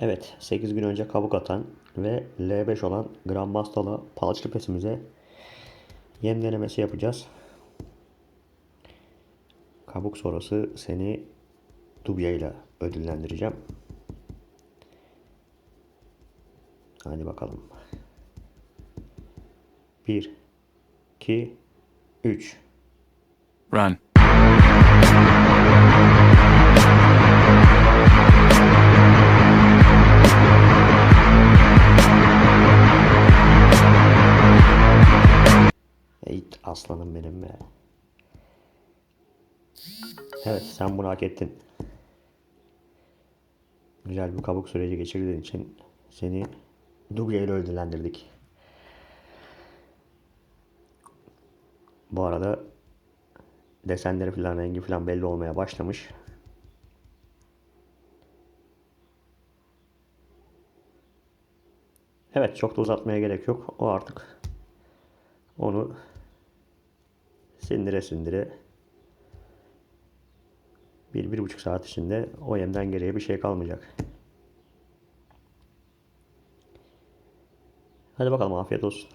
Evet, 8 gün önce kabuk atan ve L5 olan Grandmaster'la palçlı pesimize yem denemesi yapacağız. Kabuk sonrası seni dubya ile ödüllendireceğim. Hadi bakalım. 1 2 3 Run. Aslanım benim be. Evet sen bunu hak ettin. Güzel bir kabuk süreci geçirdiğin için seni Dubya ile ödüllendirdik. Bu arada desenleri falan rengi falan belli olmaya başlamış. Evet çok da uzatmaya gerek yok. O artık onu sindire sindire bir, bir buçuk saat içinde o yemden geriye bir şey kalmayacak. Hadi bakalım afiyet olsun.